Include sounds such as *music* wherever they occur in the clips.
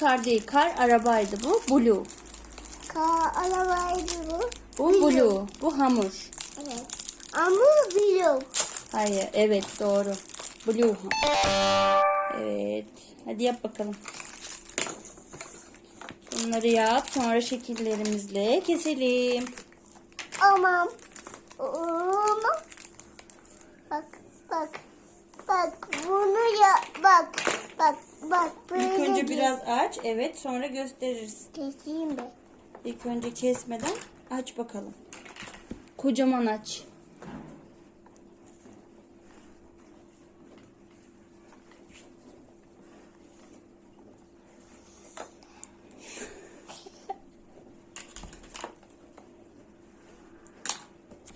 Blue car değil. Kar arabaydı bu. Blue. Car arabaydı bu. Bu blue. Bu hamur. Evet. Ama blue. Hayır. Evet doğru. Blue. Evet. Hadi yap bakalım. Bunları yap. Sonra şekillerimizle keselim. Aman. Bak bak. Bak bunu ya bak. Bak bak. Böyle İlk önce değil. biraz aç. Evet. Sonra gösteririz. Keseyim ben. İlk önce kesmeden aç bakalım. Kocaman aç.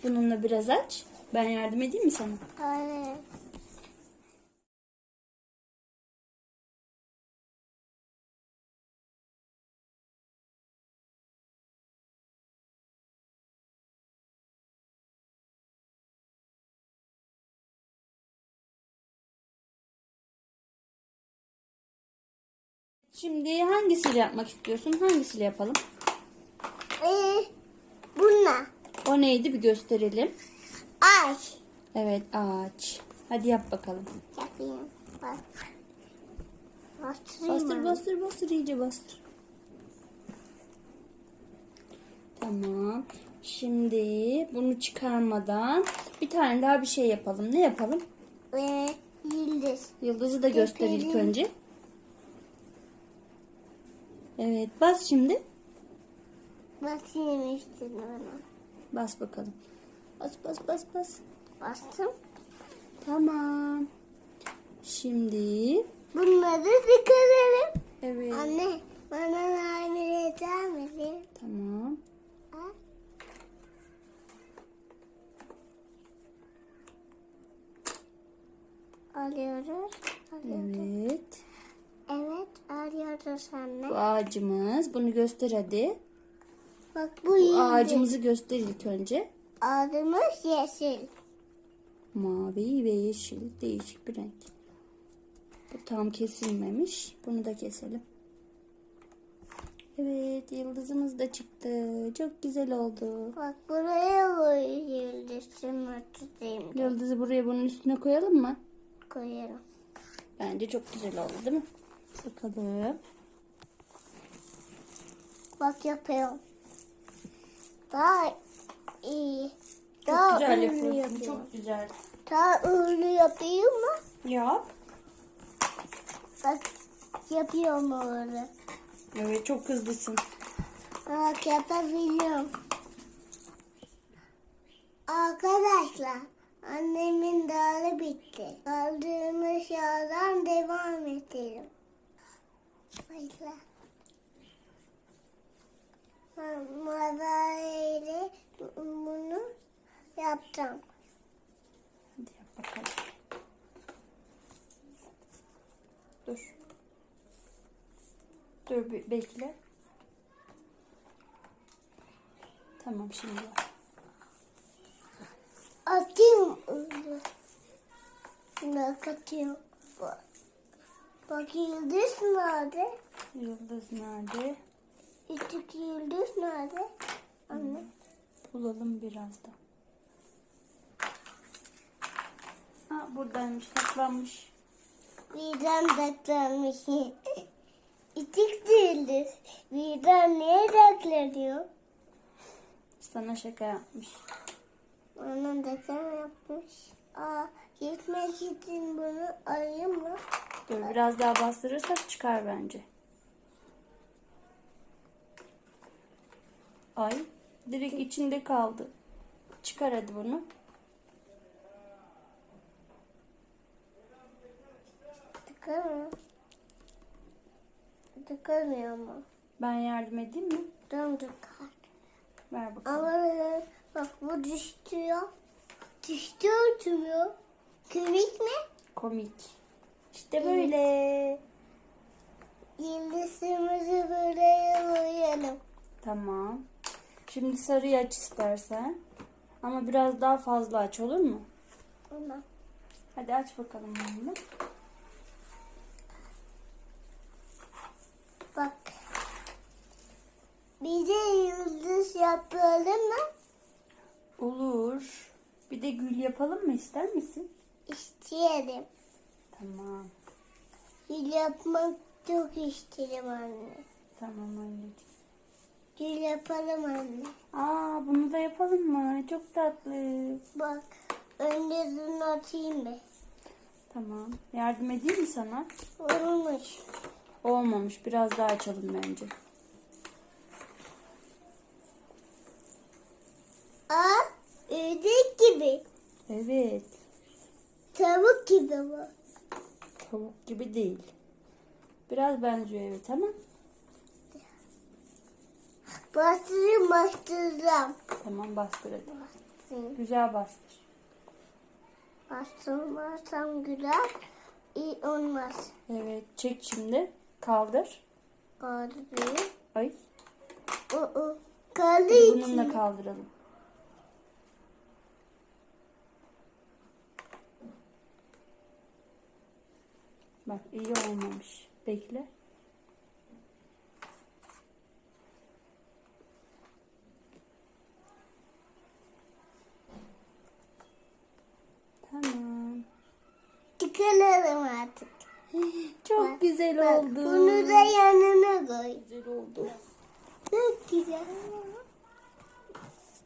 Bununla biraz aç. Ben yardım edeyim mi sana? Hayır. Şimdi hangisiyle yapmak istiyorsun? Hangisiyle yapalım? Ee, bununla. O neydi bir gösterelim. Ay. Evet ağaç. Hadi yap bakalım. Yapayım. Bak. Bastırayım Bastır bastır bastır iyice bastır. Tamam. Şimdi bunu çıkarmadan bir tane daha bir şey yapalım. Ne yapalım? Ve yıldız. Yıldızı da göster ilk önce. Evet bas şimdi. Basayım üstüne bana. Bas bakalım. Bas bas bas bas. Bastım. Tamam. Şimdi Bunları çıkaralım. evet. Anne bana namir eder misin? Tamam. Ha? Alıyoruz. Alıyoruz. Evet. Evet alıyoruz anne. Bu ağacımız. Bunu göster hadi. Bak bu, Bu ağacımızı göster ilk önce. Ağacımız yeşil. Mavi ve yeşil değişik bir renk. Bu tam kesilmemiş. Bunu da keselim. Evet yıldızımız da çıktı. Çok güzel oldu. Bak buraya koy yıldızımı tutayım. Yıldızı buraya bunun üstüne koyalım mı? Koyarım. Bence çok güzel oldu değil mi? Bakalım. Bak yapıyorum. Daha iyi. Çok Daha güzel ünlü yapıyorsun. yapıyorum. Çok güzel. Daha ünlü yapayım mı? Yap. Bak yapıyorum öyle. Evet çok hızlısın. Bak yapabiliyorum. Arkadaşlar annemin dalı bitti. Kaldığımız yerden devam edelim. Ben madalya bunu yaptım. Hadi yap bakalım. Dur. Dur bir bekle. Tamam şimdi. Atayım. Şuna katıyorum. Bak. Yıldız nerede? Yıldız nerede? Küçük yıldız nerede? Anne. Bulalım birazdan. Ha buradaymış saklanmış. Birden daklanmış. İtik *laughs* yıldız. Birden niye daklanıyor? Sana şaka yapmış. Bana daklan yapmış. Aa, gitmek için bunu alayım Dur biraz daha bastırırsak çıkar bence. Ay direkt içinde kaldı. Çıkar hadi bunu. Tıkamıyor. Tıkamıyor mu? Ben yardım edeyim mi? Döndü kart. Ver bakalım. Ama bak bu düştüyor. Düştü oturuyor. Komik mi? Komik. İşte böyle. Yıldızımızı böyle boyayalım. Tamam. Şimdi sarıyı aç istersen. Ama biraz daha fazla aç olur mu? Tamam. Hadi aç bakalım bunu. Bak. Bir de yıldız yapalım mı? Olur. Bir de gül yapalım mı ister misin? İsteyelim. Tamam. Gül yapmak çok isterim anne. Tamam anneciğim. Gül yapalım anne. Aa bunu da yapalım mı? Çok tatlı. Bak. Önce bunu atayım mı? Tamam. Yardım edeyim mi sana? Olmuş. Olmamış. Biraz daha açalım bence. Aa, ördek gibi. Evet. Tavuk gibi bu. Tavuk gibi değil. Biraz benziyor evet ama. Bastırım bastıracağım. Tamam bastır hadi. Bastırım. Güzel bastır. Bastırmazsam güzel. iyi olmaz. Evet. Çek şimdi. Kaldır. Kaldırayım. Ay. O, o. Kaldı Hadi bununla kaldıralım. Bak iyi olmamış. Bekle. Tamam. Çıkaralım artık. Çok Bak, güzel Bak, oldu. bunu da yanına koy. güzel oldu. Çok güzel.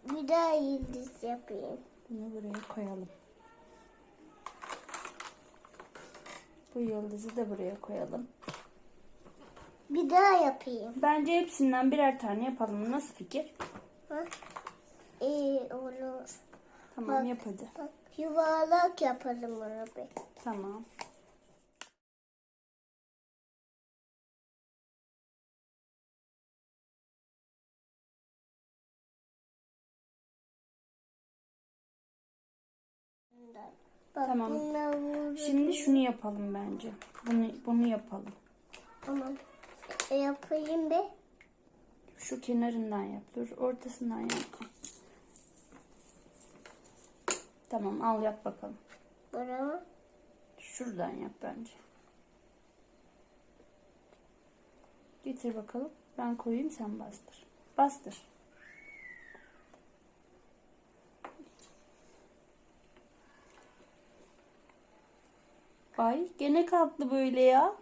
Bir daha yıldız yapayım. Bunu buraya koyalım. Bu yıldızı da buraya koyalım. Bir daha yapayım. Bence hepsinden birer tane yapalım. Nasıl fikir? Bak. İyi olur. Tamam Bak. yap hadi. Bak yuvarlak yapalım onu bir. Tamam. Bak Tamam. Şimdi şunu yapalım bence. Bunu bunu yapalım. Tamam. E, yapayım be. Şu kenarından yap. Dur ortasından yap. Tamam al yap bakalım. Buramı. Şuradan yap bence. Getir bakalım. Ben koyayım sen bastır. Bastır. Ay gene kalktı böyle ya.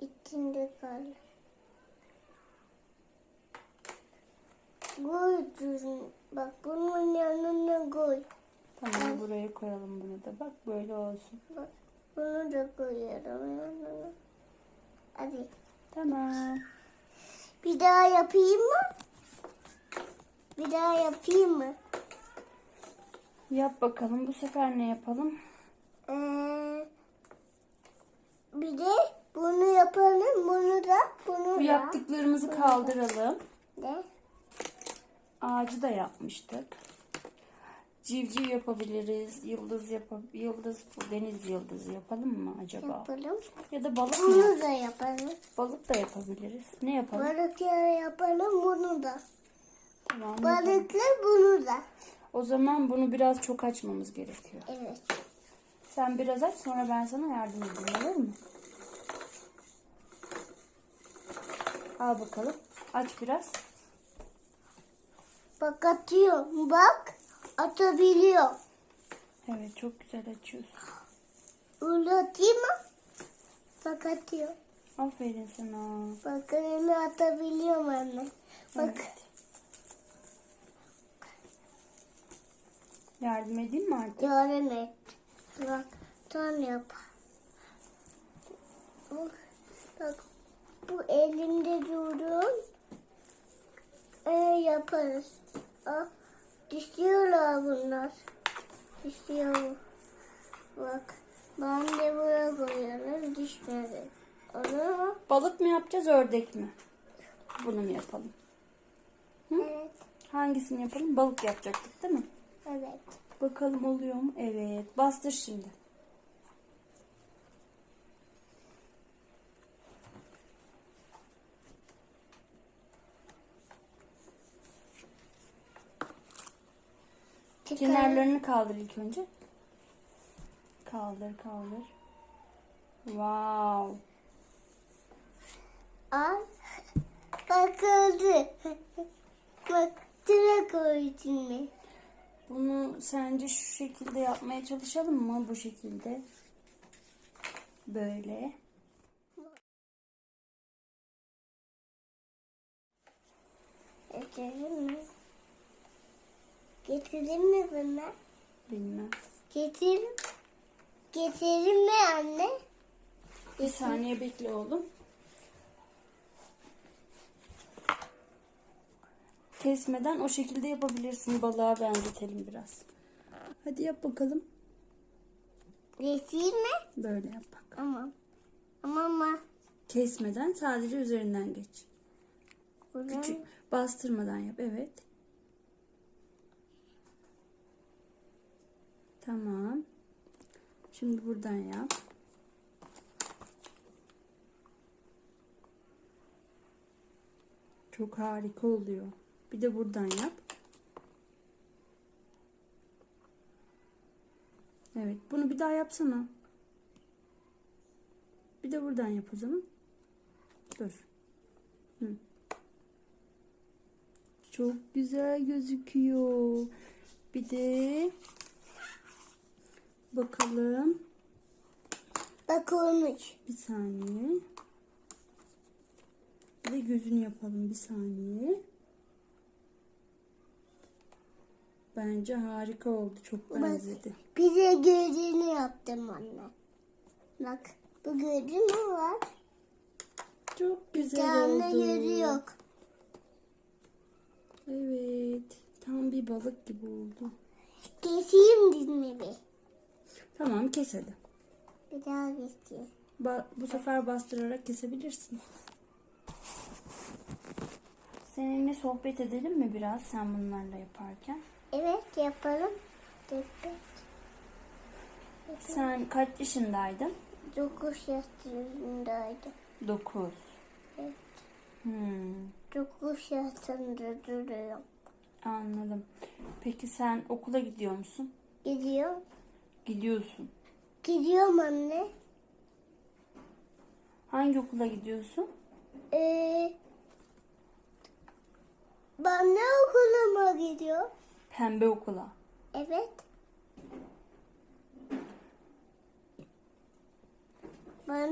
İçinde kaldı. Koy. Bak bunun yanına koy. Tamam buraya koyalım bunu da. Bak böyle olsun. Bak bunu da koyuyorum yanına. Hadi. Tamam. Bir daha yapayım mı? Bir daha yapayım mı? Yap bakalım. Bu sefer ne yapalım? Ee, bir de bunu yapalım. Bunu da bunu Bu da. yaptıklarımızı kaldıralım. De. Ağacı da yapmıştık. Civciv yapabiliriz. Yıldız yap yıldız deniz yıldızı yapalım mı acaba? Yapalım. Ya da balık mı? Bunu da yapalım. Balık da yapabiliriz. Ne yapalım? Balık yapalım bunu da. Tamam. Balıklı bunu da. O zaman bunu biraz çok açmamız gerekiyor. Evet. Sen biraz aç sonra ben sana yardım edeyim olur mu? Al bakalım. Aç biraz. Bak atıyor. Bak atabiliyor. Evet çok güzel açıyorsun. Öyle atayım mı? Bak atıyor. Aferin sana. Bak elimi atabiliyorum anne. Bak. Evet. Yardım edeyim mi artık? Yardım et. Bak tam yap. Bak, bak bu elimde durun. Ee, yaparız. Aa, düşüyorlar bunlar. Düşüyor. Bak ben de buraya koyalım düşmedi. Balık mı yapacağız ördek mi? Bunu mu yapalım? Evet. Hangisini yapalım? Balık yapacaktık değil mi? Evet. Bakalım oluyor mu? Evet. Bastır şimdi. Çıkar. Kenarlarını kaldır ilk önce. Kaldır kaldır. Wow. Al. Bak oldu. Bak direkt koydun mu? Bunu sence şu şekilde yapmaya çalışalım mı? Bu şekilde. Böyle. Getirelim mi? Getirelim mi bunu? Bilmem. Getirelim. Getirelim mi anne? Bir saniye bekle oğlum. Kesmeden o şekilde yapabilirsin. Balığa benzetelim biraz. Hadi yap bakalım. Getireyim mi? Böyle yap bak. Tamam. Ama ama. Kesmeden sadece üzerinden geç. Buradan Küçük bastırmadan yap. Evet. Tamam. Şimdi buradan yap. Çok harika oluyor. Bir de buradan yap. Evet, bunu bir daha yapsana. Bir de buradan yap o zaman. Dur. Hı. Çok güzel gözüküyor. Bir de bakalım. Bak olmuş. Bir saniye. Bir de gözünü yapalım bir saniye. Bence harika oldu. Çok benzedi. Bir de gözünü yaptım anne. Bak bu gözü mü var? Çok güzel tane oldu. gözü yok. Evet. Tam bir balık gibi oldu. Keseyim dizimi bir. Tamam kes hadi. Bir daha keseyim. Ba- bu sefer bastırarak kesebilirsin. Seninle sohbet edelim mi biraz sen bunlarla yaparken? Evet yapalım. Sen kaç yaşındaydın? Dokuz yaşındaydı. 9. Evet. Hmm, Dokuz yaşında duruyorum. anladım. Peki sen okula gidiyor musun? Gidiyor. Gidiyorsun. Gidiyorum anne. Hangi okula gidiyorsun? Ee, ben ne okuluma gidiyor? Pembe okula. Evet.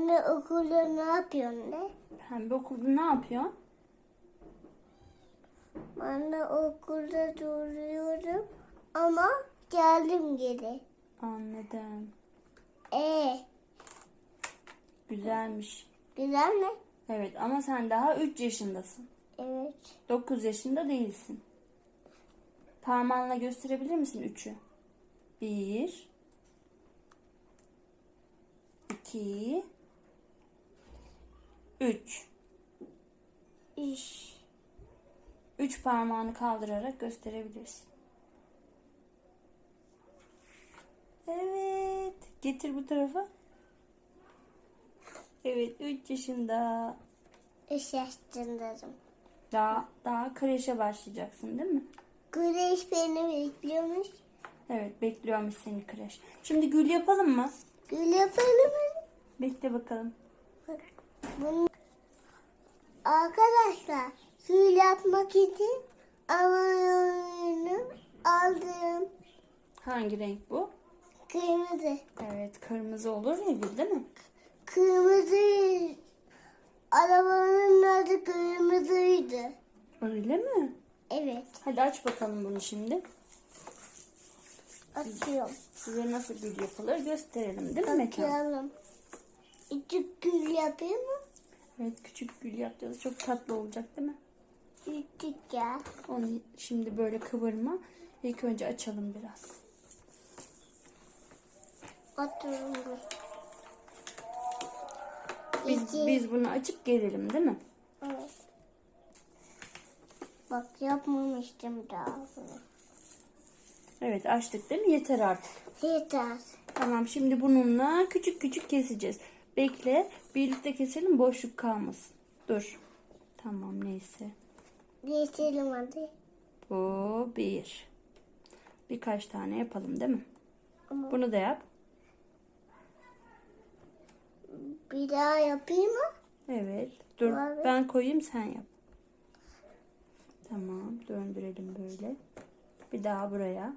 De okulda ne yapıyorum ne? Pembe okulda ne yapıyorsun? Ben de okulda duruyorum ama geldim geri. Anladım. Ee, Güzelmiş. güzel mi? Evet ama sen daha 3 yaşındasın. Evet. 9 yaşında değilsin. Parmağınla gösterebilir misin 3'ü? 1 2 3 İş. 3 parmağını kaldırarak gösterebilirsin. Evet. Getir bu tarafa. Evet 3 yaşında. İş yaşındayım. Daha daha kreşe başlayacaksın değil mi? Güneş beni bekliyormuş. Evet bekliyormuş seni kreş. Şimdi gül yapalım mı? Gül yapalım mı? Bekle bakalım. Bak, bunu... Arkadaşlar gül yapmak için amayonu aldım. Hangi renk bu? Kırmızı. Evet kırmızı olur ya gül değil mi? Kırmızı. Arabanın adı kırmızıydı. Öyle mi? Evet. Hadi aç bakalım bunu şimdi. Açıyorum. Size nasıl gül yapılır gösterelim değil mi Mekan? Açalım. Küçük gül yapayım mı? Evet küçük gül yapacağız. Çok tatlı olacak değil mi? Küçük ya. Onu şimdi böyle kıvırma. İlk önce açalım biraz. Oturun. Biz, İki. biz bunu açıp gelelim değil mi? Evet. Bak yapmamıştım daha bunu. Evet açtık değil mi? Yeter artık. Yeter. Tamam şimdi bununla küçük küçük keseceğiz. Bekle birlikte keselim boşluk kalmasın. Dur. Tamam neyse. Geçelim hadi. Bu bir. Birkaç tane yapalım değil mi? Ama Bunu da yap. bir daha yapayım mı? Evet. Dur Abi. ben koyayım sen yap. Döndürelim böyle. Bir daha buraya.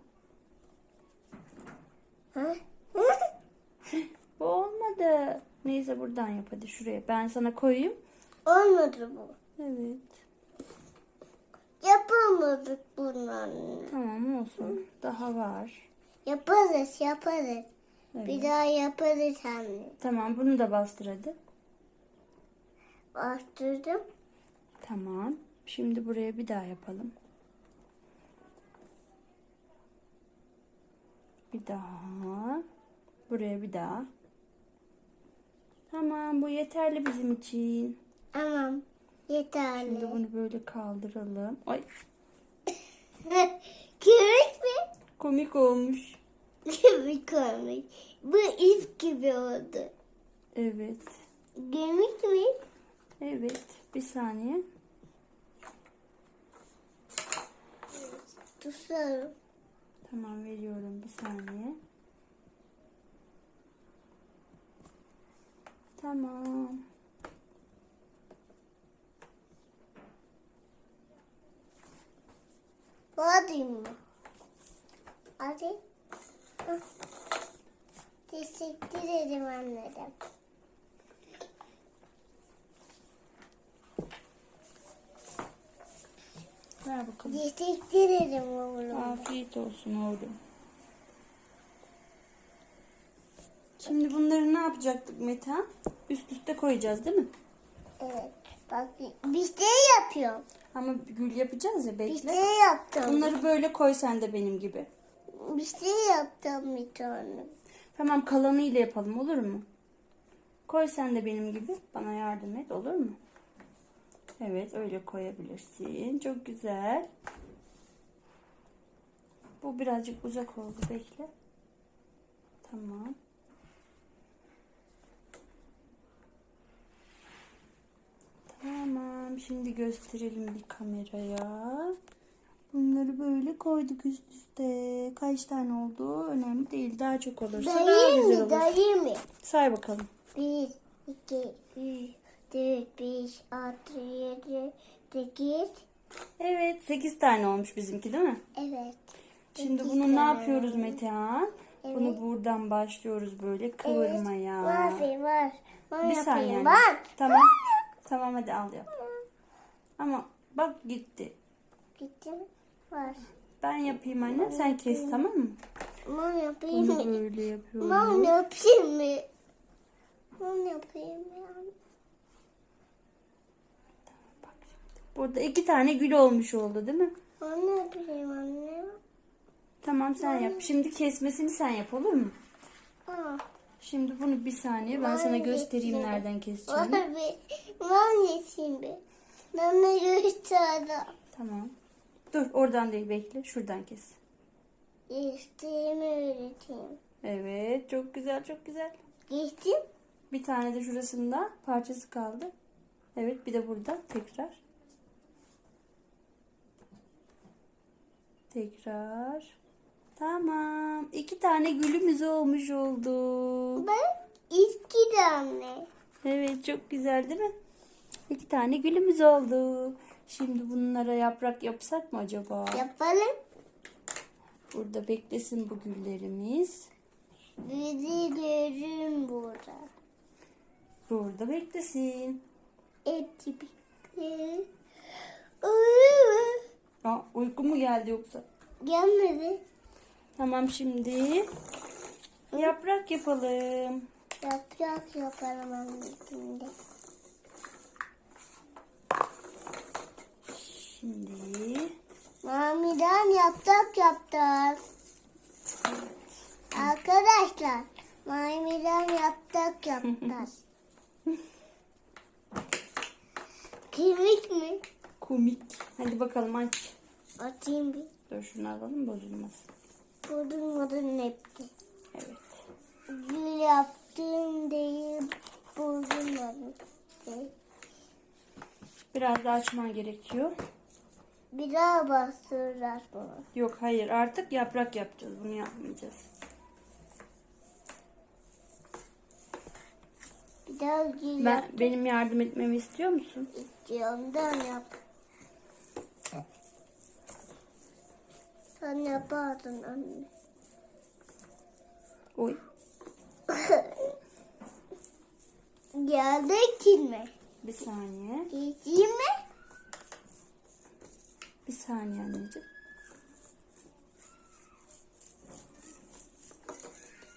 Ha? *laughs* Bu olmadı. Neyse buradan yap hadi şuraya. Ben sana koyayım. Olmadı bu. Evet. Yapamadık bundan. Tamam olsun. Daha var. Yaparız yaparız. Evet. Bir daha yaparız anne. Tamam bunu da bastır hadi. Bastırdım. Tamam. Şimdi buraya bir daha yapalım. Bir daha. Buraya bir daha. Tamam bu yeterli bizim için. Tamam. Yeterli. Şimdi bunu böyle kaldıralım. Ay *laughs* Kürük mü? komik olmuş. Komik. Bu ip gibi oldu. Evet. Gemik mi? Evet. Bir saniye. Tutarım. Tamam veriyorum bir saniye. Tamam. Hadi mı? Hadi. Hı. Teşekkür ederim anneciğim. Ver bakalım. Teşekkür ederim oğlum. Afiyet olsun oğlum. Şimdi bunları ne yapacaktık Metehan? Üst üste koyacağız değil mi? Evet. Bak bir şey yapıyorum. Ama gül yapacağız ya Bir bekle. şey yaptım. Bunları böyle koy sen de benim gibi. Bir şey yaptım bir tane. Tamam kalanıyla yapalım olur mu? Koy sen de benim gibi. Bana yardım et olur mu? Evet öyle koyabilirsin. Çok güzel. Bu birazcık uzak oldu. Bekle. Tamam. Tamam. Şimdi gösterelim bir kameraya. Bunları böyle koyduk üst üste. Kaç tane oldu önemli değil. Daha çok olursa daha güzel mı? olur. Dayı mı? Say bakalım. Bir, iki, üç, dört, beş, altı, yedi, sekiz. Evet 8 tane olmuş bizimki değil mi? Evet. Şimdi Sekiz bunu ne tane. yapıyoruz Metehan? Bunu Evet. buradan başlıyoruz böyle kıvırmaya. Var, var. Ben Bir saniye. yapayım. anne. Ben. Tamam. Tamam hadi al yap. Ama bak gitti. Gittim. Var. Ben yapayım anne sen kes tamam mı? Ben yapayım Bunu mı? böyle yapıyorum. Ben yapayım mı? Ben yapayım mı? Bak şimdi. Burada iki tane gül olmuş oldu değil mi? Ben yapayım anne. Tamam sen yap. Şimdi kesmesini sen yap olur mu? Aa. Şimdi bunu bir saniye ben sana göstereyim nereden keseceğimi. Abi, ben yapayım bir. Ben de gösterdim. Tamam. Dur oradan değil bekle. Şuradan kes. İsteğimi öğreteyim. Evet çok güzel çok güzel. Geçtim. Bir tane de şurasında parçası kaldı. Evet bir de burada tekrar. Tekrar. Tamam. İki tane gülümüz olmuş oldu. Ben eski de anne. Evet çok güzel değil mi? İki tane gülümüz oldu. Şimdi bunlara yaprak yapsak mı acaba? Yapalım. Burada beklesin bu güllerimiz. Bizi görün burada. Burada beklesin. Hepsi Aa, uyku mu geldi yoksa? Gelmedi. Tamam şimdi yaprak yapalım. Yaprak yapalım anne şimdi. Şimdi Mamiden yaprak yaptık. Arkadaşlar, mamiden yaprak yaptık. *laughs* Kemik mi? Komik. Hadi bakalım aç. Atayım bir. Dur şunu alalım bozulmasın. Bozulmadan hepsi. Evet. Gül yaptığım değil bozulmadı. Şey. Biraz daha açman gerekiyor. Bir daha bastıracağız bunu. Yok hayır artık yaprak yapacağız. Bunu yapmayacağız. Bir daha gül Ben yap. benim yardım etmemi istiyor musun? İstiyorumdan yap. Sen yapardın anne. Oy. *laughs* Geldin mi? Bir saniye. Geçeyim mi? Bir saniye anneciğim.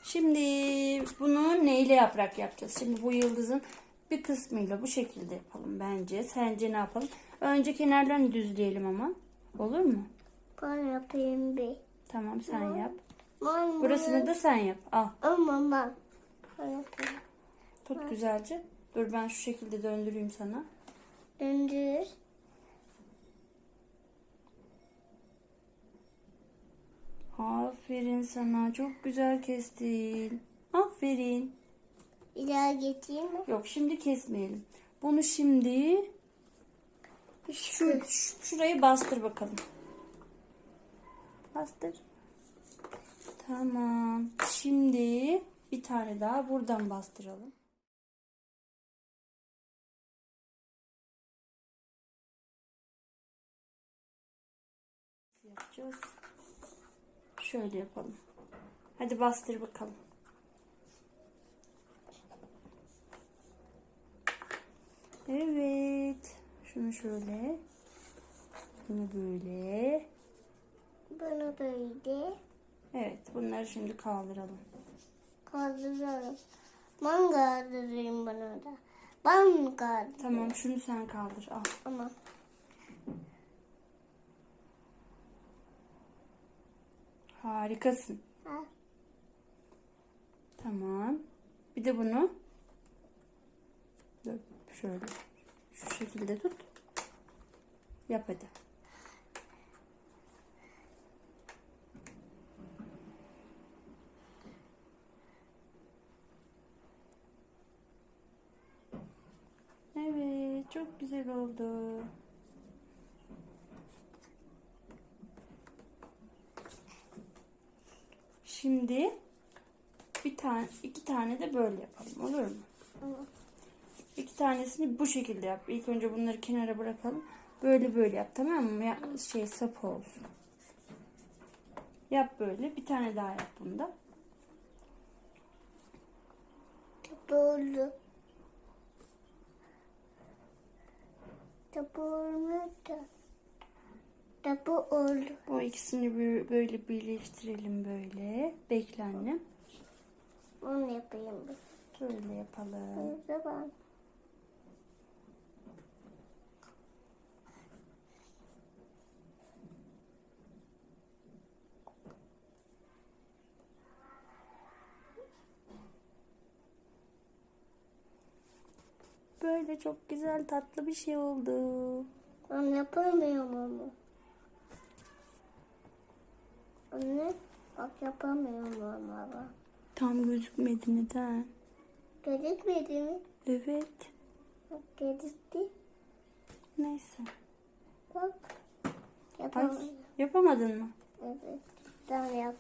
Şimdi bunu neyle yaprak yapacağız? Şimdi bu yıldızın bir kısmıyla bu şekilde yapalım bence. Sence ne yapalım? Önce kenarlarını düzleyelim ama. Olur mu? Ben yapayım bir. Tamam sen yap. Ben Burasını da sen yap. Al. Ama ben. Ben yapayım. Tut güzelce. Dur ben şu şekilde döndüreyim sana. Döndür. Aferin sana. Çok güzel kestin. Aferin. Bir daha geçeyim mi? Yok şimdi kesmeyelim. Bunu şimdi şu, şu- şurayı bastır bakalım. Bastır. Tamam. Şimdi bir tane daha buradan bastıralım. Yapacağız. Şöyle yapalım. Hadi bastır bakalım. Evet. Şunu şöyle. Bunu böyle. Bunu böyle Evet. Bunları şimdi kaldıralım. kaldırıyorum. Ben kaldırayım bunu da. Ben kaldırayım. Tamam şunu sen kaldır. Al. Ama Harikasın. ha, Tamam. Bir de bunu şöyle şu şekilde tut. Yap hadi. Evet, çok güzel oldu. Şimdi bir tane, iki tane de böyle yapalım. Olur mu? ama İki tanesini bu şekilde yap. İlk önce bunları kenara bırakalım. Böyle böyle yap tamam mı? Ya, şey sapı olsun. Yap böyle. Bir tane daha yap bunda. tapu Tapu olmadı. Tapu oldu. Bu ikisini bir- böyle birleştirelim böyle. Bekle annem. Onu yapayım. Böyle yapalım. O zaman Böyle çok güzel tatlı bir şey oldu. ben yapamıyorum ama. Anne bak yapamıyorum ama. Tam gözükmedi neden? Gözükmedi mi? Evet. Bak gözüktü. Neyse. Bak. Ay, Yapamadım. yapamadın mı? Evet. Sen yap.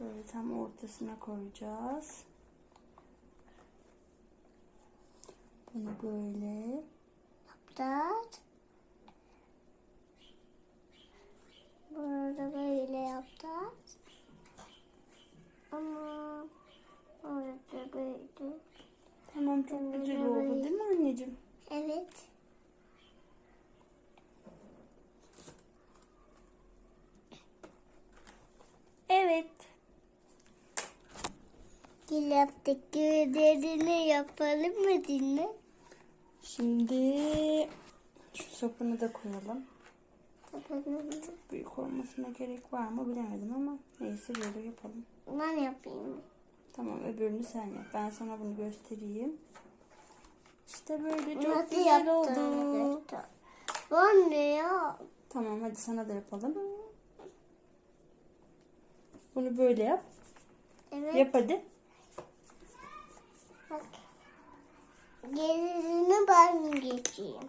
Böyle tam ortasına koyacağız. Bunu böyle. Yapacağız. Burada böyle yapacağız. Ama orada böyle. Tamam çok güzel oldu değil mi anneciğim? Evet. Evet. Gül yaptık. Güllerini yapalım mı dinle? Şimdi şu sapını da koyalım. Yapalım. Büyük olmasına gerek var mı bilemedim ama neyse böyle yapalım. Ben yapayım. Tamam öbürünü sen yap. Ben sana bunu göstereyim. İşte böyle çok Nasıl güzel oldu. göster. Anne ya. Tamam hadi sana da yapalım. Bunu böyle yap. Evet. Yap hadi. Bak. Gerisini ben geçeyim.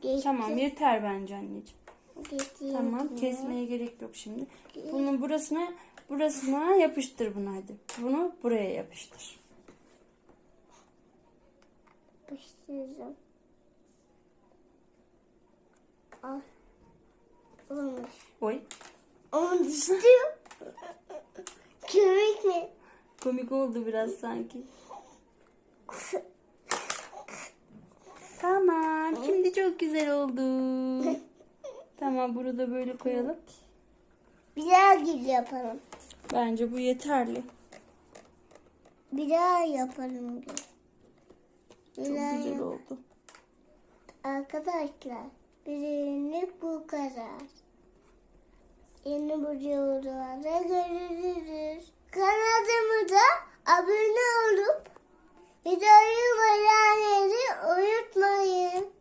Geçtim. Tamam yeter bence anneciğim. Geçeyim. Tamam kesmeye gerek yok şimdi. Bunun burasına burasına yapıştır bunu hadi. Bunu buraya yapıştır. Yapıştıracağım. Al. Olmuş. Oy. Düştü. *laughs* Kemik mi? Komik oldu biraz sanki. Tamam. Şimdi çok güzel oldu. *laughs* Tamam bunu da böyle koyalım. Bir daha gir yapalım. Bence bu yeterli. Bir daha yapalım. Bir Çok güzel yap- oldu. Arkadaşlar birini bu kadar. Yeni videolarda görüşürüz. Kanalımıza abone olup Videoyu beğenmeyi unutmayın.